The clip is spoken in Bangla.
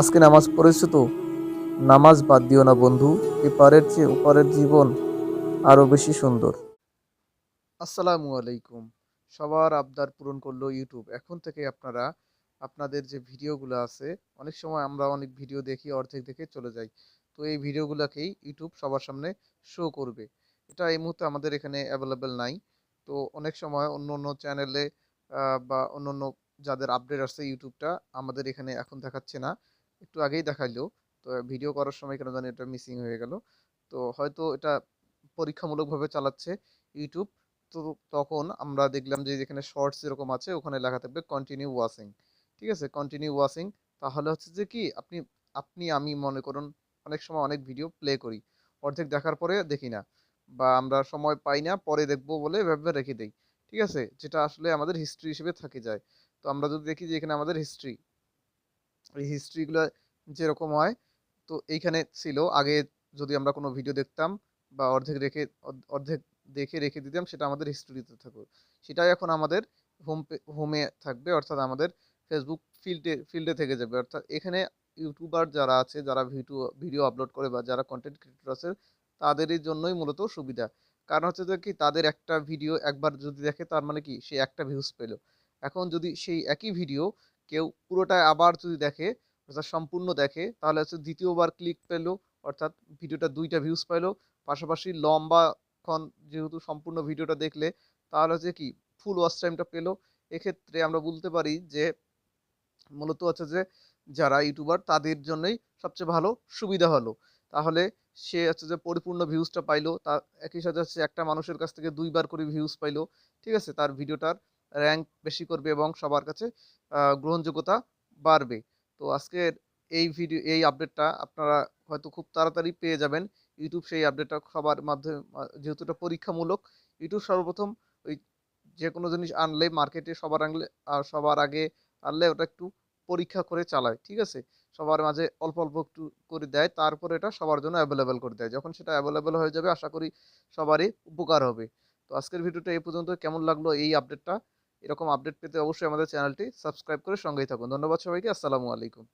আজকে নামাজ পড়েছো তো? নামাজ বাদ দিও না বন্ধু, এপারের চেয়ে ওপারের জীবন আরও বেশি সুন্দর। আসসালামু আলাইকুম। সবার আবদার পূরণ করল ইউটিউব এখন থেকে আপনারা, আপনাদের যে ভিডিওগুলো আছে, অনেক সময় আমরা অনেক ভিডিও দেখি, অর্ধেক দেখে চলে যাই। তো এই ভিডিওগুলোকেই ইউটিউব সবার সামনে শো করবে। এটা এই মুহূর্তে আমাদের এখানে অ্যাভেলেবেল নাই। তো অনেক সময় অন্য অন্য চ্যানেলে বা অন্য অন্য যাদের আপডেট আসছে ইউটিউবটা আমাদের এখানে এখন দেখাচ্ছে না। একটু আগেই দেখাইলো। তো ভিডিও করার সময় কেন জানি এটা মিসিং হয়ে গেল। তো হয়তো এটা পরীক্ষামূলকভাবে চালাচ্ছে ইউটিউব তো তখন আমরা দেখলাম যে যেখানে শর্টস এরকম আছে, ওখানে লেখা থাকবে কন্টিনিউ ওয়াশিং ঠিক আছে? কন্টিনিউ ওয়াশিং তাহলে হচ্ছে যে কি? আপনি আপনি, আমি মনে করুন অনেক সময় অনেক ভিডিও প্লে করি। অর্ধেক দেখার পরে দেখি না বা আমরা সময় পাই না, পরে দেখব বলে ভেবে রেখে দেই। ঠিক আছে? যেটা আসলে আমাদের হিস্ট্রি হিসেবে থেকে যায়। তো আমরা যদি দেখি যে এখানে আমাদের হিস্ট্রি এই হিস্ট্রিগুলো যেরকম হয়। তো এইখানে ছিল, আগে যদি আমরা কোনো ভিডিও দেখতাম বা অর্ধেক রেখে অর্ধেক দেখে রেখে দিতাম, সেটা আমাদের হিস্ট্রিতে থাকবে সেটাই এখন আমাদের হোম হোমে থাকবে, অর্থাৎ আমাদের ফেসবুক ফিল্ডে ফিল্ডে থেকে যাবে। অর্থাৎ এখানে ইউটিউবার যারা আছে, যারা ভিডিও ভিডিও আপলোড করে বা যারা কন্টেন্ট ক্রিয়েটর আছে, তাদেরই জন্যই মূলত সুবিধা। কারণ হচ্ছে যে কি, তাদের একটা ভিডিও একবার যদি দেখে, তার মানে কি, সে একটা ভিউজ পেল। এখন যদি সেই একই ভিডিও কেউ পুরোটাই আবার যদি দেখে, অর্থাৎ সম্পূর্ণ দেখে, তাহলে হচ্ছে দ্বিতীয়বার ক্লিক পেল, অর্থাৎ ভিডিওটা দুইটা ভিউজ পাইলো পাশাপাশি লম্বাক্ষণ যেহেতু সম্পূর্ণ ভিডিওটা দেখলে, তাহলে হচ্ছে কি ফুল ওয়াচ টাইমটা পেল। এক্ষেত্রে আমরা বলতে পারি যে, মূলত হচ্ছে যে, যারা ইউটিউবার তাদের জন্যই সবচেয়ে ভালো সুবিধা হলো। তাহলে সে হচ্ছে যে পরিপূর্ণ ভিউজটা পাইলো, তা একই সাথে হচ্ছে একটা মানুষের কাছ থেকে দুইবার করে ভিউজ পাইলো, ঠিক আছে? তার ভিডিওটার র্যাঙ্ক বেশি করবে এবং সবার কাছে গ্রহণযোগ্যতা বাড়বে। তো আজকের এই ভিডিও এই আপডেটটা আপনারা হয়তো খুব তাড়াতাড়ি পেয়ে যাবেন। ইউটিউব সেই আপডেটটা সবার মাধ্যমে যেহেতু এটা পরীক্ষামূলক ইউটিউব সর্বপ্রথম ওই যে কোনো জিনিস আনলে মার্কেটে সবার আনলে আর সবার আগে আনলে ওটা একটু পরীক্ষা করে চালায়, ঠিক আছে? সবার মাঝে অল্প অল্প একটু করে দেয়, তারপরে এটা সবার জন্য অ্যাভেলেবেল করে দেয়। যখন সেটা অ্যাভেলেবেল হয়ে যাবে, আশা করি সবারই উপকার হবে। তো আজকের ভিডিওটা এই পর্যন্ত। কেমন লাগল এই আপডেটটা এরকম আপডেট পেতে অবশ্যই আমাদের চ্যানেলটি সাবস্ক্রাইব করে সঙ্গেই থাকুন। ধন্যবাদ সবাইকে আসসালামু আলাইকুম।